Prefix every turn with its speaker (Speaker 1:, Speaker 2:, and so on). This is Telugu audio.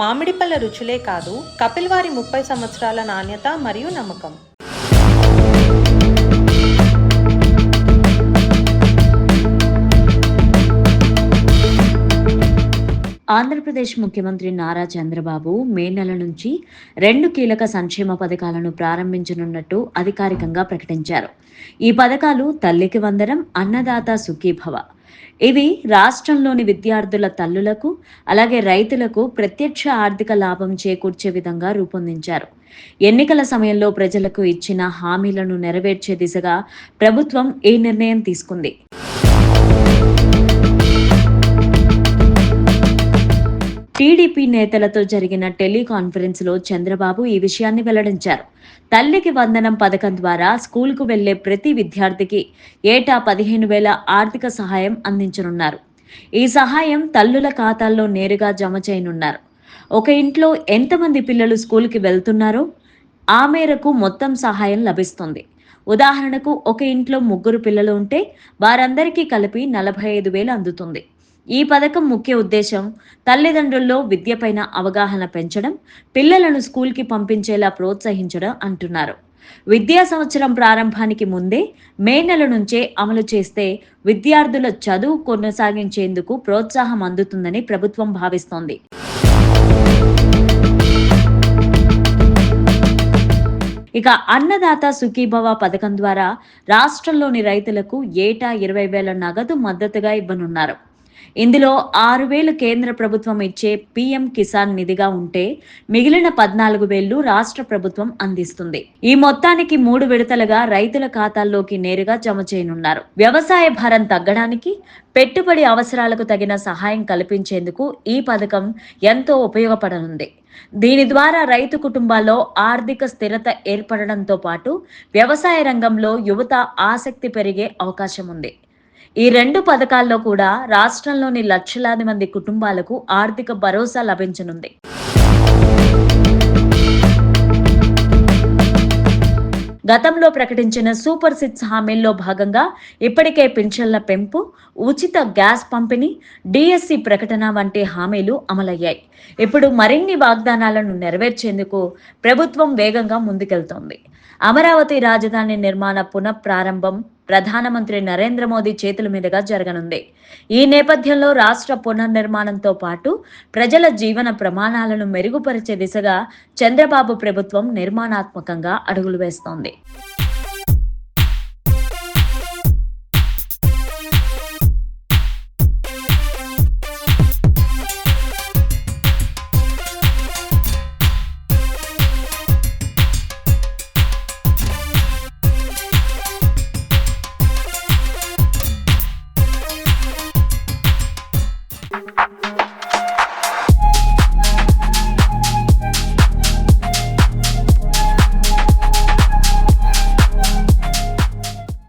Speaker 1: మామిడి పళ్ళ రుచులే కాదు కపిల్ వారి ముప్పై సంవత్సరాల నాణ్యత మరియు నమ్మకం.
Speaker 2: ఆంధ్రప్రదేశ్ ముఖ్యమంత్రి నారా చంద్రబాబు మే నెల నుంచి రెండు కీలక సంక్షేమ పథకాలను ప్రారంభించనున్నట్టు అధికారికంగా ప్రకటించారు. ఈ పథకాలు తల్లికి వందనం అన్నదాత సుఖీభవ. ఇవి రాష్ట్రంలోని విద్యార్థుల తల్లులకు అలాగే రైతులకు ప్రత్యక్ష ఆర్థిక లాభం చేకూర్చే విధంగా రూపొందించారు. ఎన్నికల సమయంలో ప్రజలకు ఇచ్చిన హామీలను నెరవేర్చే దిశగా ప్రభుత్వం ఈ నిర్ణయం తీసుకుంది. టీడీపీ నేతలతో జరిగిన టెలికాన్ఫరెన్స్లో చంద్రబాబు ఈ విషయాన్ని వెల్లడించారు. తల్లికి వందనం పథకం ద్వారా స్కూల్కు వెళ్ళే ప్రతి విద్యార్థికి ఏటా పదిహేను వేల ఆర్థిక సహాయం అందించనున్నారు. ఈ సహాయం తల్లుల ఖాతాల్లో నేరుగా జమ చేయనున్నారు. ఒక ఇంట్లో ఎంతమంది పిల్లలు స్కూల్కి వెళ్తున్నారో ఆ మేరకు మొత్తం సహాయం లభిస్తుంది. ఉదాహరణకు ఒక ఇంట్లో ముగ్గురు పిల్లలు ఉంటే వారందరికీ కలిపి నలభై ఐదు వేలు అందుతుంది. ఈ పథకం ముఖ్య ఉద్దేశం తల్లిదండ్రుల్లో విద్యపైన అవగాహన పెంచడం పిల్లలను స్కూల్కి పంపించేలా ప్రోత్సహించడం అంటున్నారు. విద్యా సంవత్సరం ప్రారంభానికి ముందే మే నెల నుంచే అమలు చేస్తే విద్యార్థుల చదువు కొనసాగించేందుకు ప్రోత్సాహం అందుతుందని ప్రభుత్వం భావిస్తోంది. ఇక అన్నదాత సుఖీభవ పథకం ద్వారా రాష్ట్రంలోని రైతులకు ఏటా ఇరవై వేల నగదు మద్దతుగా ఇవ్వనున్నారు. ఇందులో ఆరు వేలు కేంద్ర ప్రభుత్వం ఇచ్చే పీఎం కిసాన్ నిధిగా ఉంటే మిగిలిన పద్నాలుగు వేలు రాష్ట్ర ప్రభుత్వం అందిస్తుంది. ఈ మొత్తానికి మూడు విడతలుగా రైతుల ఖాతాల్లోకి నేరుగా జమ చేయనున్నారు. వ్యవసాయ భారం తగ్గడానికి పెట్టుబడి అవసరాలకు తగిన సహాయం కల్పించేందుకు ఈ పథకం ఎంతో ఉపయోగపడనుంది. దీని ద్వారా రైతు కుటుంబాల్లో ఆర్థిక స్థిరత ఏర్పడడంతో పాటు వ్యవసాయ రంగంలో యువత ఆసక్తి పెరిగే అవకాశం ఉంది ఈ రెండు పథకాల్లో కూడా రాష్ట్రంలోని లక్షలాది మంది కుటుంబాలకు ఆర్థిక భరోసా లభించనుంది. గతంలో ప్రకటించిన సూపర్ సిక్స్ హామీల్లో భాగంగా ఇప్పటికే పింఛన్ల పెంపు ఉచిత గ్యాస్ పంపిణీ డిఎస్సి ప్రకటన వంటి హామీలు అమలయ్యాయి. ఇప్పుడు మరిన్ని వాగ్దానాలను నెరవేర్చేందుకు ప్రభుత్వం వేగంగా ముందుకెళ్తోంది. అమరావతి రాజధాని నిర్మాణ పునఃప్రారంభం ప్రధానమంత్రి నరేంద్ర మోదీ చేతుల మీదుగా జరగనుంది. ఈ నేపథ్యంలో రాష్ట్ర పునర్నిర్మాణంతో పాటు ప్రజల జీవన ప్రమాణాలను మెరుగుపరిచే దిశగా చంద్రబాబు ప్రభుత్వం నిర్మాణాత్మకంగా అడుగులు వేస్తోంది.